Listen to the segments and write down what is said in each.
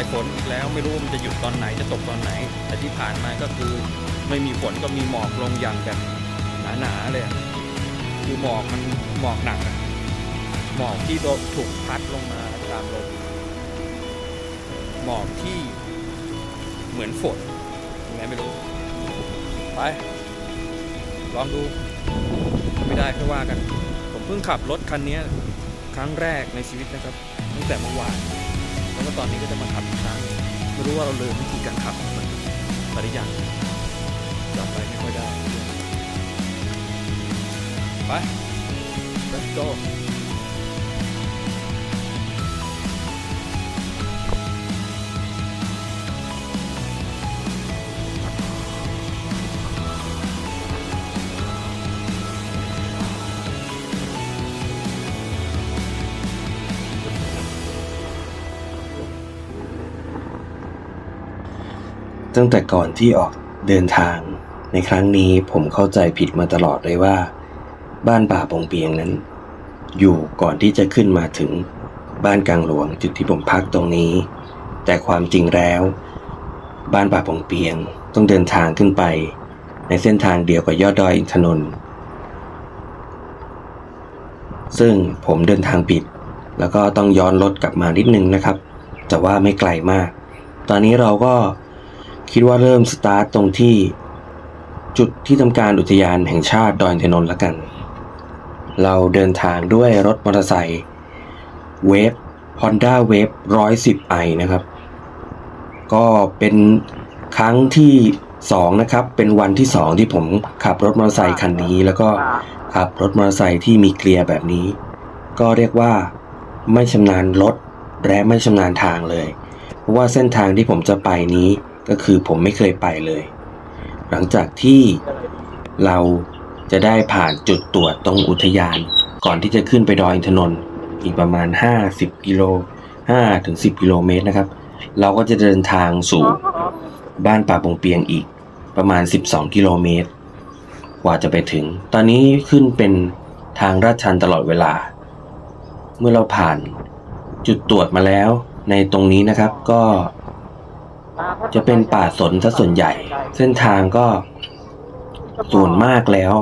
ายฝนอีกแล้วไม่รู้มันจะหยุดตอนไหนจะตกตอนไหน แต่ที่ผ่านมาก็คือไม่มีฝนก็มีหมอกลงอย่างแบบหนาๆเลยคือหมอกมันหมอกหนักหมอกที่ถูกพัดลงมาตามลมหมอกที่เหมือนฝนยังไงไม่รู้ ไป ลองดูไม่ได้ค่อว่ากัน ผมเพิ่งขับรถคันนี้ครั้งแรกในชีวิตนะครับ ตั้งแต่เมื่อวาน แล้วก็ตอนนี้ก็จะมาขับอีกครั้งไม่รู้ว่าเราลืมวิธีการขับมันไปหรือยังจำไปไม่ค่อยได้ ไป let's go ตั้งแต่ก่อนที่ออกเดินทาง ในครั้งนี้ผมเข้าใจผิดมาตลอดเลยว่า บ้านป่าปงเปียงนั้น อยู่ก่อนที่จะขึ้นมาถึงบ้านกลางหลวงจุดที่ผมพักตรงนี้ แต่ความจริงแล้ว บ้านป่าปงเปียงต้องเดินทางขึ้นไป ในเส้นทางเดียวกับยอดดอยอินทนนท์ซึ่งผมเดินทางผิด แล้วก็ต้องย้อนรถกลับมานิดนึงนะครับ แต่ว่าไม่ไกลมาก ตอนนี้เราก็ คิดว่าเริ่มสตาร์ทตรงที่จุดที่ทำการอุทยานแห่งชาติดอยอินทนนท์แล้วกัน เราเดินทางด้วยรถมอเตอร์ไซค์เวฟ Honda Wave 110 i นะครับ ก็เป็นครั้งที่สองนะครับ เป็นวันที่สองที่ผมขับรถมอเตอร์ไซค์คันนี้ แล้วก็ขับรถมอเตอร์ไซค์ที่มีเกียร์แบบนี้ ก็เรียกว่าไม่ชำนาญรถและไม่ชำนาญทางเลย เพราะว่าเส้นทางที่ผมจะไปนี้ ก็คือผมไม่เคยไปเลย หลังจากที่เราจะได้ผ่านจุดตรวจตรงอุทยาน ก่อนที่จะขึ้นไปดอยอินทนนท์อีกประมาณ 50กิโล5ถึง10กิโลเมตรนะครับ เราก็จะเดินทางสู่บ้านป่าปงเปียงอีกประมาณ 12 กิโลเมตร กว่าจะไปถึง ตอนนี้ขึ้นเป็นทางลาดชันตลอดเวลา เมื่อเราผ่านจุดตรวจมาแล้วในตรงนี้นะครับก็ จะเป็นป่าสนซะส่วนใหญ่ เส้นทางก็ส่วนมากแล้ว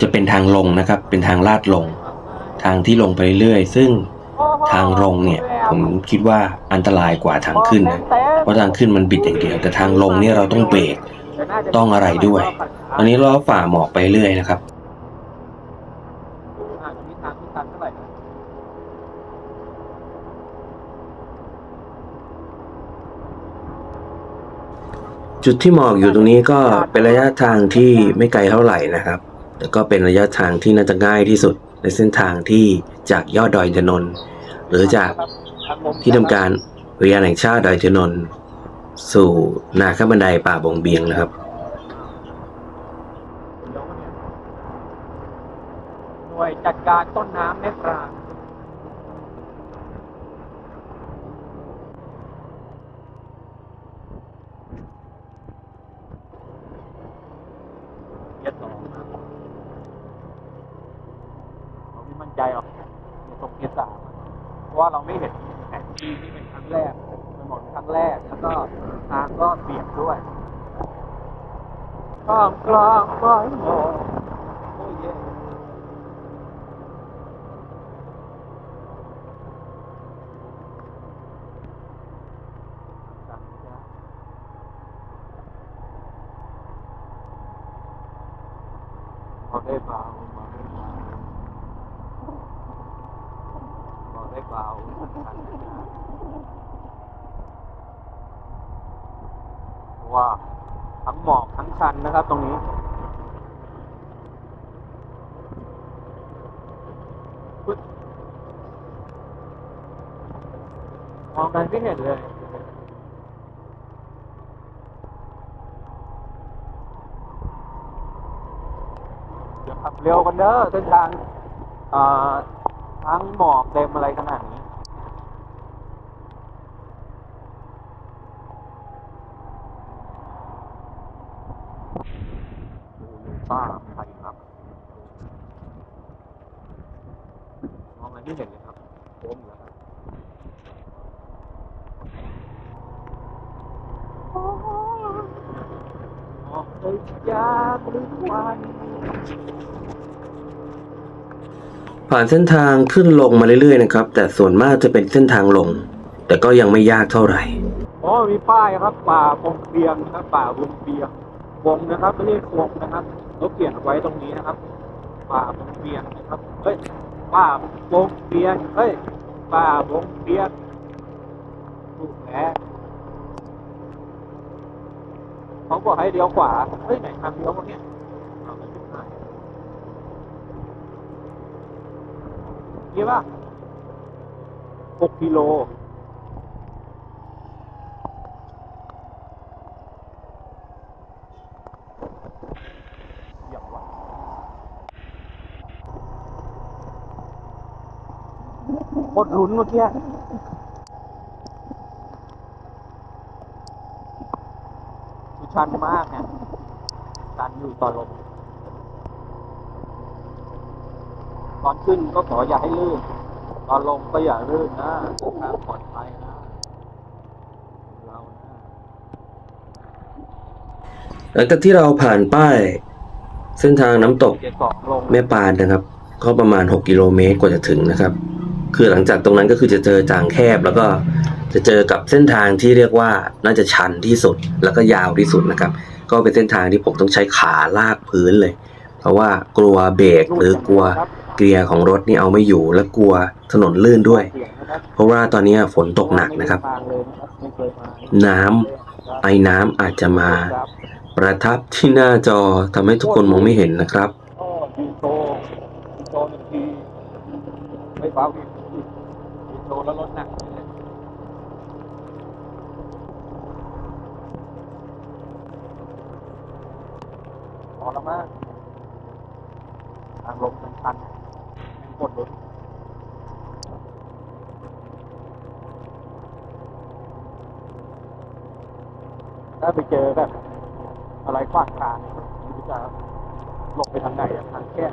จะเป็นทางลงนะครับ เป็นทางลาดลง ทางที่ลงไปเรื่อยๆ ซึ่งทางลงเนี่ย ผมคิดว่าอันตรายกว่าทางขึ้นนะเพราะทางขึ้นมันบิดอย่างเดียว แต่ทางลงเนี่ยเราต้องเบรกต้องอะไรด้วยตอนนี้เราฝ่าหมอกไปเรื่อยนะครับ มีทางที่ตันเท่าไหร่นะ จุดที่หมอกอยู่ตรงนี้ก็เป็นระยะทางที่ไม่ไกลเท่าไหร่นะครับแต่ก็เป็นระยะทางที่น่าจะง่ายที่สุดในเส้นทางที่จากยอดดอยอินทน์หรือจากที่ทำการอุทยานแห่งชาติดอยอินทน์สู่นาข้าบันไดป่าบงเบียงนะครับหน่วยจัดการต้นน้ำแม่ปราง เกียร์สองนะเราไม่มั่นใจหรอกเกียร์สองเกียร์สามเพราะว่าเราไม่เห็นแผนที่ที่เป็นครั้งแรกถนนครั้งแรกแล้วก็ทางก็เบี่ยงด้วยข้ามกลางไม้หมอกโอ้ยเย่ สั่งจ้ะพอได้เบาพอได้เบาพอได้เบาสั่งจ้ะเพราะว่าทั้งหมอกทั้งชันนะครับตรงนี้ปึ๊ด มองกันไม่เห็นเลย เดี๋ยวขับเร็วกันเด้อเส้นทางเอ่อทั้งหมอกเต็มอะไรขนาดนี้โอ้ยป้าไทยครับ มองอะไรไม่เห็นเลยครับโค้งอยู่แล้วครับ ตึกยามหรือวัน ผ่านเส้นทางขึ้นลงมาเรื่อยๆนะครับ แต่ส่วนมากจะเป็นเส้นทางลง แต่ก็ยังไม่ยากเท่าไหร่อ๋อมีป้ายครับ ป่าบงเบียงนะครับป่าบงเบียงวงนะครับไม่ใช่วงนะครับเราเขียนไว้ตรงนี้นะครับ ป่าบงเบียงนะครับเฮ้ยป่าบงเบียงเฮ้ยป่าบงเบียงถูกแล้วเขาบอกให้เลี้ยวขวาเฮ้ยไหนทางเลี้ยววะเนี่ยเอาไปจุดไหน กี่ป่ะหกกิโลอย่างวะโคตรลุ้นเมื่อกี้คือชันมากเนี่ยชันอยู่ตอนลง ต อนขึ้นก็ขออย่าให้ลื่น ตอนลงก็อย่าลื่นนะทางปลอดภัยนะเรานะหลังจากที่เราผ่านป้าย เส้นทางน้ำตกเจ็ดสองลงแม่ปานนะครับ ก็ประมาณ 6 กิโลเมตรกว่าจะถึงนะครับ คือหลังจากตรงนั้นก็คือจะเจอจางแคบแล้วก็จะเจอกับเส้นทางที่เรียกว่าน่าจะชันที่สุดแล้วก็ยาวที่สุดนะครับ ก็เป็นเส้นทางที่ผมต้องใช้ขาลากพื้นเลย เพราะว่ากลัวเบรกหรือกลัว เกียร์ของรถนี่เอาไม่อยู่และกลัวถนนลื่นด้วย เพราะว่าตอนนี้ฝนตกหนักนะครับ น้ำไอ้น้ำอาจจะมา ประทับที่หน้าจอทำให้ทุกคนมองไม่เห็นนะครับก็ยืนโชว์ยืนโชว์หนึ่งทีไม่เบาดิยืนโชว์แล้วลดหนักเลยพอแล้วมากทางลง มันชันกดรถถ้าไปเจอแบบอะไรขวางทางม่รู้จะหลบไปทางไหนอะทางแคบ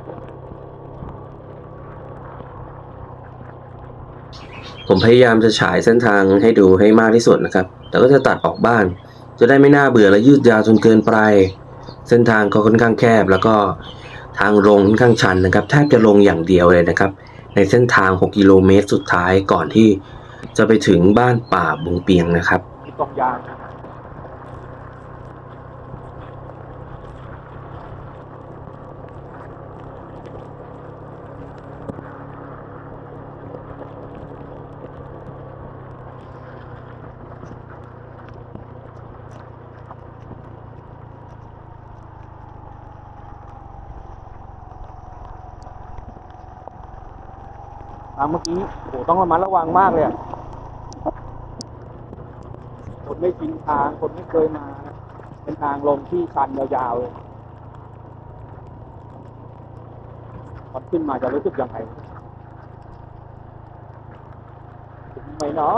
ผมพยายามจะฉายเส้นทางให้ดูให้มากที่สุดนะครับ แต่ก็จะตัดออกบ้างจะได้ไม่น่าเบื่อและยืดยาวจนเกินไป เส้นทางก็ค่อนข้างแคบแล้วก็ ทางลงค่อนข้างชันนะครับแทบจะลงอย่างเดียวเลยนะครับ ในเส้นทาง 6 กิโลเมตรสุดท้ายก่อนที่จะไปถึงบ้านป่าบุงเปียงนะครับตกยางนะครับ เมื่อกี้โหต้องระมัดระวังมากเลยอะคนไม่ชินทางคนไม่เคยมาเป็นทางลงที่ชันยาวๆเลยตอนขึ้นมาจะรู้สึกยังไงถึงไม่นอ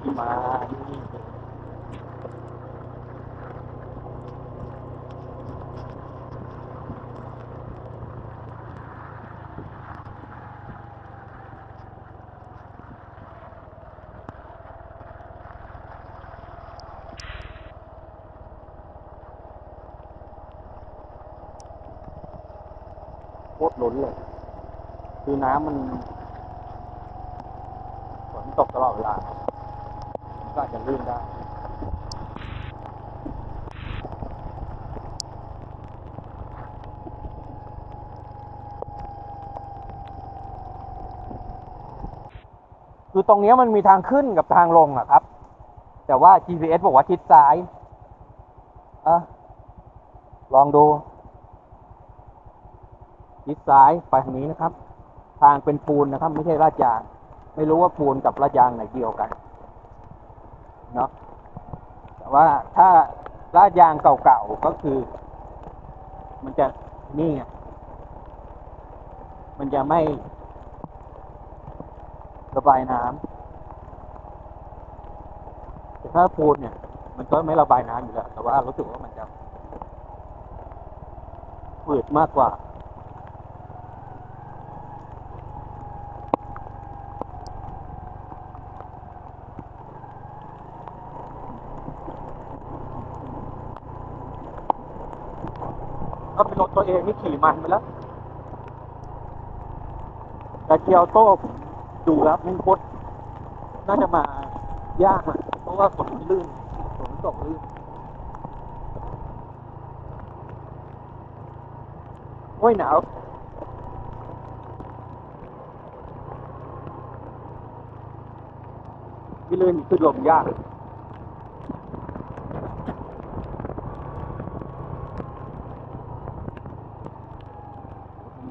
ที่มานี่ ล้นเลย คือน้ำมันฝนตกตลอดเวลาก็อาจจะลื่นได้คือตรงนี้มันมีทางขึ้นกับทางลงอะครับ แต่ว่า GPS บอกว่าทิศซ้ายอะลองดู ทิศซ้ายไปทางนี้นะครับ ทางเป็นปูนนะครับ ไม่ใช่ลาดยาง ไม่รู้ว่าปูนกับลาดยางไหนเดียวกันเนาะแต่ว่าถ้าลาดยางเก่าๆก็คือ มันจะนี่ไงมันจะไม่ระบายน้ำแต่ถ้าปูนเนี่ย มันก็ไม่ระบายน้ำอยู่แล้วแต่ว่ารู้สึกว่ามันจะฝืดมากกว่า เป็นรถตัวเองนี่ขี่มันไปแล้วแต่เกียวโต้ดูแล้วมันโคตรน่าจะมายากอะเพราะว่าฝนลื่นฝนตกลื่นโอ้ยหนาวที่ลื่นขึ้นลมยาก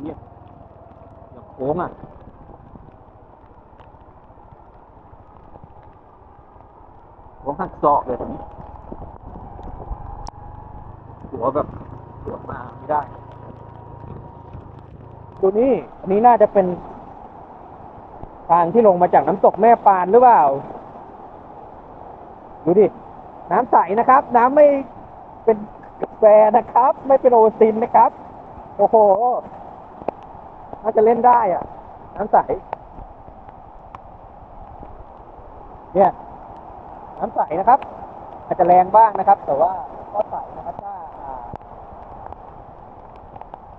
เงียบอย่าโค้งอะโค้งหักศอกเลยตรงนี้หัวแบบหัวมาไม่ได้ดูนี่อันนี้น่าจะเป็น ทางที่ลงมาจากน้ำตกแม่ปานหรือเปล่า ดูดิ น้ำใสนะครับ น้ำไม่เป็นกาแฟนะครับ ไม่เป็นโอวัลตินนะครับ โอ้โห น่าจะเล่นได้อะ น้ำใส เนี่ย น้ำใสนะครับ อาจจะแรงบ้างนะครับ แต่ว่าก็ใสนะครับถ้าอ่า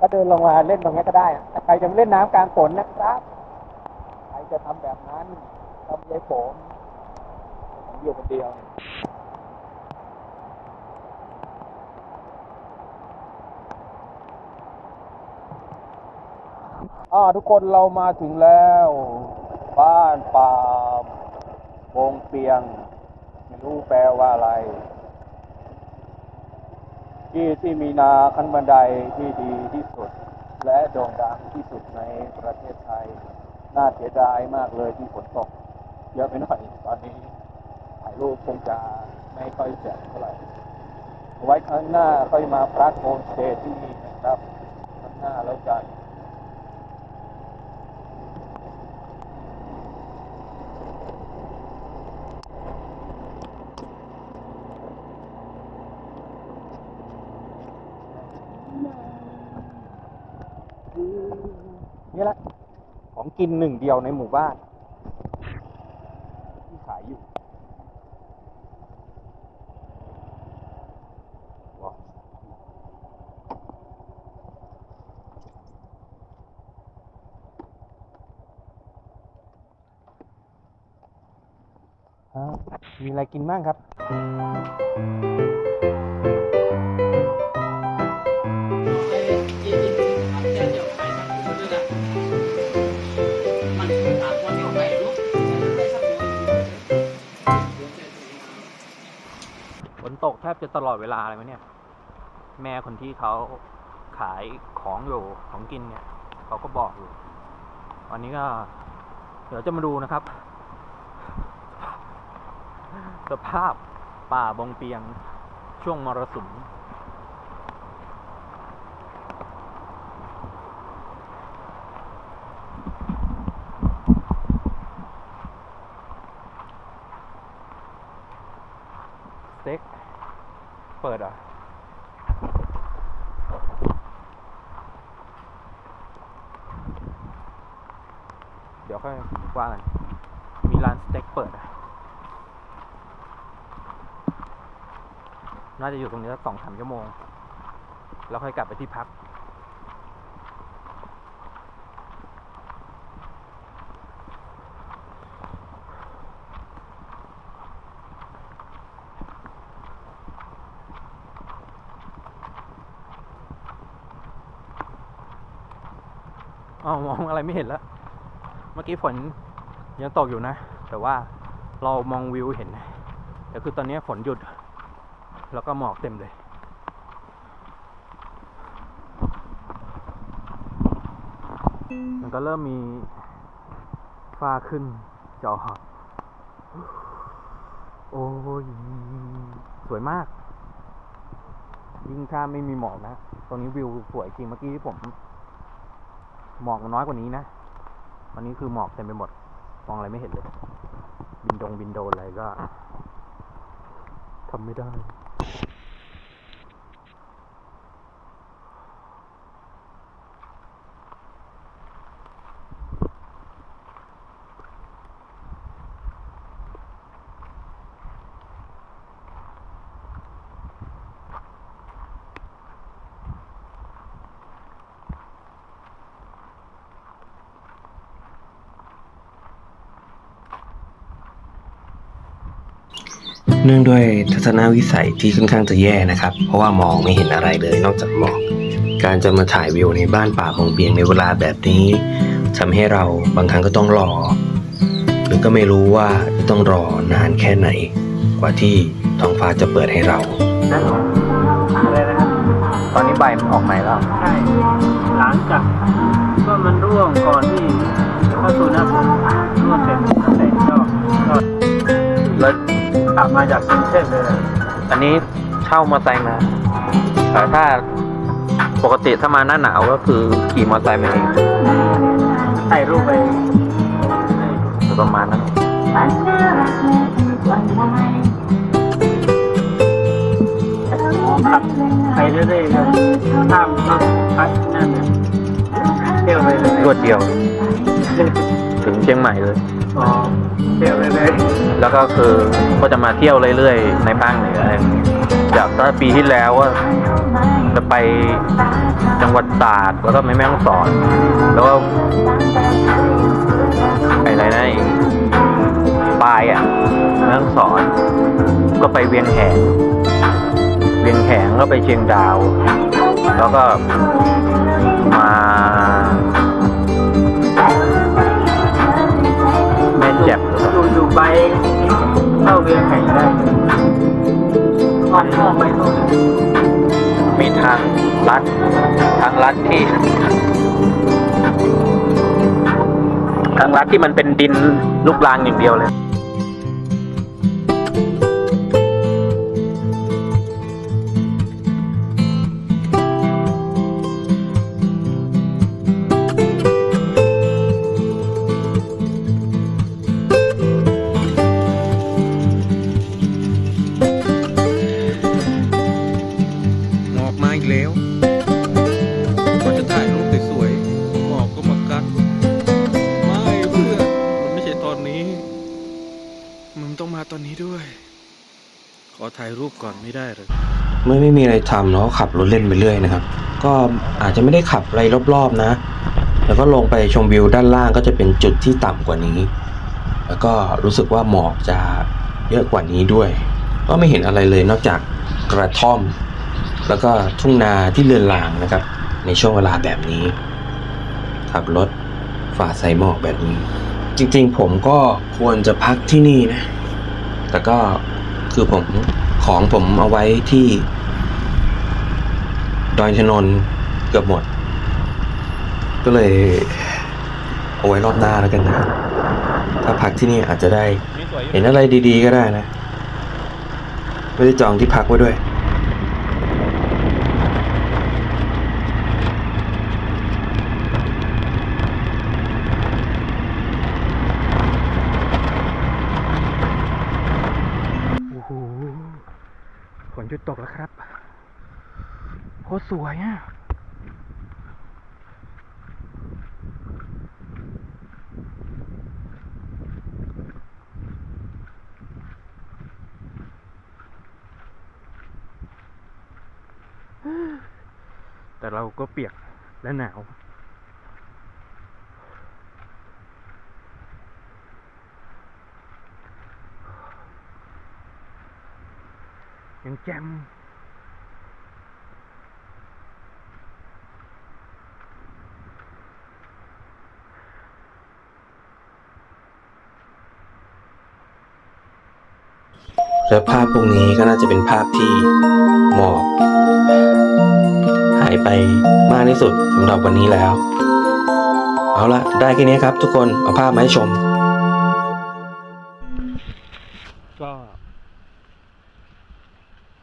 ก็เดินลงมาเล่นตรงนี้ก็ได้แต่ใครจะมาเล่นน้ำกลางฝนนะครับ ใครจะทำแบบนั้นทำยายผมผมอยู่คนเดียว อ่าทุกคนเรามาถึงแล้ว บ้านป่าวงเปียง ไม่รู้แปลว่าอะไร ที่ที่มีนาขั้นบันไดที่ดีที่สุด และโด่งดังที่สุดในประเทศไทย น่าเสียดายมากเลยที่ฝนตก เยอะไปหน่อยตอนนี้ ถ่ายรูปคงจะไม่ค่อยแจ่มเท่าไหร่ ไว้ครั้งหน้าค่อยมาพักโฮมสเตย์ที่นี่นะครับ ครั้งหน้าแล้วกัน นี่แหละ ของ กินหนึ่งเดียวในหมู่บ้าน ที่ขายอยู่วะมีอะไรกินบ้างครับ แทบจะตลอดเวลาเลยไหมเนี่ย แม่คนที่เขาขายของอยู่ของกินเนี่ยเขาก็บอกอยู่วันนี้ก็ เดี๋ยวจะมาดูนะครับ สภาพป่าบงเปียงช่วงมรสุม สเต็ก เปิดอะเดี๋ยวค่อยว่ากันมีร้านสเต็กเปิดอะน่าจะอยู่ตรงนี้สักสองสามชั่วโมง แล้วค่อยกลับไปที่พัก อ้าวมองอะไรไม่เห็นแล้ว เมื่อกี้ฝนยังตกอยู่นะ แต่ว่าเรามองวิวเห็นแต่คือตอนนี้ฝนหยุด แล้วก็หมอกเต็มเลย มันก็เริ่มมีฟ้าขึ้นจอโอ้ย สวยมาก ยิ่งถ้าไม่มีหมอกนะ ตรงนี้วิวสวยจริง เมื่อกี้ผม หมอกน้อยกว่านี้นะวันนี้คือหมอกเต็มไปหมดมองอะไรไม่เห็นเลย บินดงบินโดนอะไรก็ทำไม่ได้ เนื่องด้วยทัศนวิสัยที่ค่อนข้างจะแย่นะครับ เพราะว่ามองไม่เห็นอะไรเลยนอกจากหมอกการจะมาถ่ายวิวในบ้านป่าของเบียงในเวลาแบบนี้ทำให้เราบางครั้งก็ต้องรอ หรือก็ไม่รู้ว่าจะต้องรอนานแค่ไหน กว่าที่ท้องฟ้าจะเปิดให้เราอะไรนะครับ ตอนนี้ใบมันออกใหม่แล้ว ใช่ หลังจากก็มันร่วงก่อนที่จะเข้าสู่หน้าฝนร่วงเสร็จตั้งแต่ก็ก็แล้ว ขับมาจากกรุงเทพเลยอันนี้เช่ามอเตอร์ไซค์มาแต่ถ้าปกติถ้ามาหน้าหนาวก็คือขี่มอเตอร์ไซค์มาเองถ่ายรูปไปประมาณนั้นขับไปเรื่อยๆครับข้ามรถพักนั่นน่ะเที่ยวไปเลยรวดเดียว ถึงเชียงใหม่เลย อ๋อ เที่ยวไปเลย แล้วก็คือก็จะมาเที่ยวเรื่อยๆ ในภาคเหนืออย่างเงี้ยจากถ้าปีที่แล้วก็จะไปจังหวัดตราดแล้วก็แม่แม่ฮ่องสอน แล้วก็ไปไหนนะอีกปลายอะแม่ฮ่องสอน ก็ไปเวียงแหงเวียงแหงก็ไปเชียงดาว แล้วก็มา เรือแข่งได้มีทางลัดทางลัดที่ ทางลัดที่มันเป็นดินลูกรางอย่างเดียวเลย แล้วก็จะถ่ายรูปสวยๆหมอกก็มากัดไม่เพื่อนมันไม่ใช่ตอนนี้ มึงต้องมาตอนนี้ด้วย ขอถ่ายรูปก่อนไม่ได้เลยเมื่อไม่มีอะไรทำเราก็ขับรถเล่นไปเรื่อยนะครับ ก็อาจจะไม่ได้ขับอะไรรอบๆนะ แล้วก็ลงไปชมวิวด้านล่างก็จะเป็นจุดที่ต่ำกว่านี้ แล้วก็รู้สึกว่าหมอกจะเยอะกว่านี้ด้วย ก็ไม่เห็นอะไรเลยนอกจากกระท่อม แล้วก็ทุ่งนาที่เลือนลางนะครับ ในช่วงเวลาแบบนี้ ขับรถฝ่าสายหมอกแบบนี้ จริงๆ ผมก็ควรจะพักที่นี่นะ แต่ก็คือผมของผมเอาไว้ที่ ดอยชนนเกือบหมด ก็เลยเอาไว้รอบหน้าแล้วกันนะถ้าพักที่นี่อาจจะได้ เห็นอะไรดีๆก็ได้นะ ไม่ได้จองที่พักไว้ด้วย โอ้โหฝนหยุดตกแล้วครับ โค ตรสวยอะแต่เราก็เปียกและหนาวยังแจ่ม และภาพพวกนี้ก็น่าจะเป็นภาพที่หมอกหายไปมากที่สุดสำหรับวันนี้แล้ว เอาละได้แค่นี้ครับทุกคนเอาภาพมาให้ชม ก็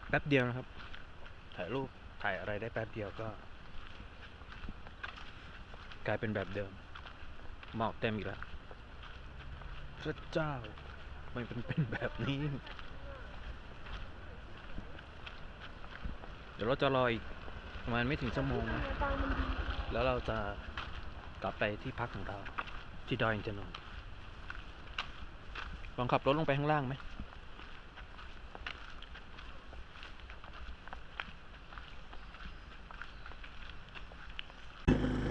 แป๊บเดียวนะครับ ถ่ายรูปถ่ายอะไรได้แป๊บเดียวก็ กลายเป็นแบบเดิมหมอกเต็มอีกแล้วพระเจ้าไมันเป็นแบบนี้ ดี๋ยวเราจะรออีกประมาณไม่ถึงชั่วโมงนะแล้วเราจะกลับไปที่พักของเรา ที่ดอยอินทนนท์ลองขับรถลงไปข้างล่างไหม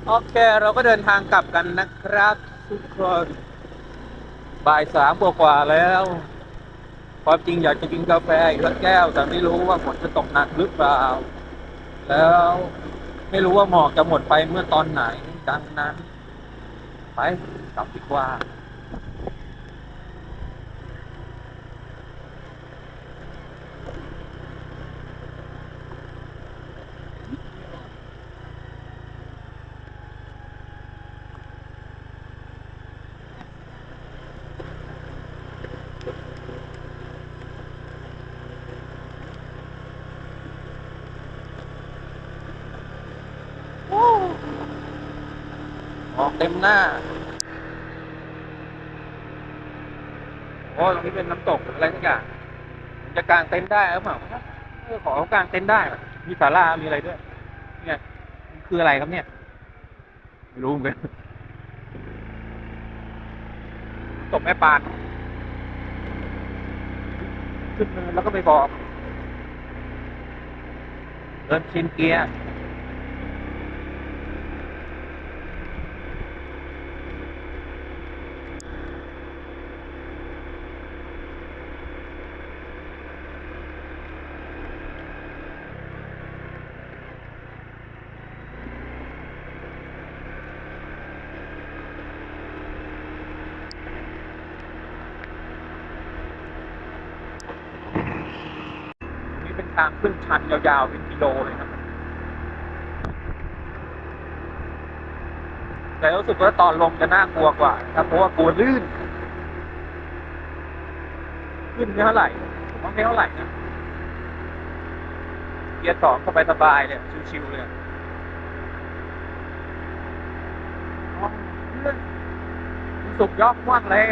โอเค เราก็เดินทางกลับกันนะครับ ทุกคน บ่ายสามกว่าแล้ว ความจริงอยากจะกินกาแฟอีกสักแก้ว แต่ไม่รู้ว่าฝนจะตกหนักหรือเปล่า แล้วไม่รู้ว่าหมอกจะหมดไปเมื่อตอนไหนดังนั้น ไปกลับดีกว่า หน้า โอ้ตรงนี้เป็นน้ำตกหรืออะไรสักอย่างจะกางเต็นท์ได้หรือเปล่าเออขอเขากางเต็นท์ได้ มีศาลามีอะไรด้วย เนี่ยคืออะไรครับเนี่ย ไม่รู้เหมือนกันตกแม่ปานขึ้นเนินแล้วก็ไปบอกเดินชินเกียร์ นี่เป็นทางขึ้นชัน ยาวๆเป็นกิโลเลยครับ แต่รู้สึกว่าตอนลงจะน่ากลัวกว่านะครับเพราะว่ากลัวลื่น ขึ้นไม่เท่าไหร่ผมว่าไม่เท่าไหร่นะเกียร์สองเข้าไปสบายเลยชิวๆเลยเลื่อนสุกยอกว่างเลย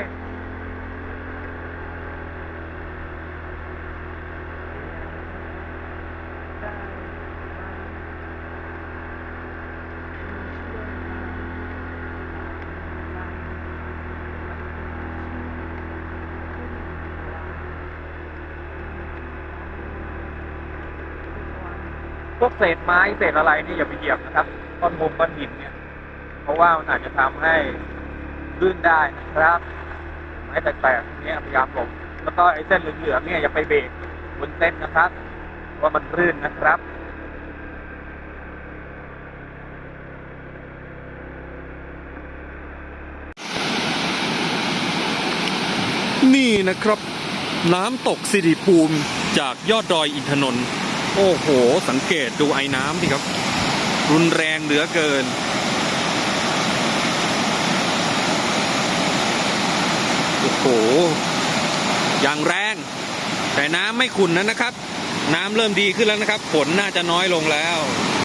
พวก เศษไม้เศษอะไรนี่อย่าไปเหยียบนะครับก้อนมงก้อนหินเนี่ย เพราะว่ามันอาจจะทำให้ลื่นได้นะครับไม้แตกๆพวกนี้พยายามหลบแล้วก็ไอ้เส้นเหลืองๆเนี่ยอย่าไปเบรกบนเส้นนะครับว่ามันลื่นนะครับนี่นะครับ น้ำตกสิริภูมิจากยอดดอยอินทนนท์ โอ้โห สังเกตดูไอ้น้ำดิครับ รุนแรงเหลือเกิน โอ้โห อย่างแรง แต่น้ำไม่ขุ่นนะนะครับ น้ำเริ่มดีขึ้นแล้วนะครับ ฝนน่าจะน้อยลงแล้ว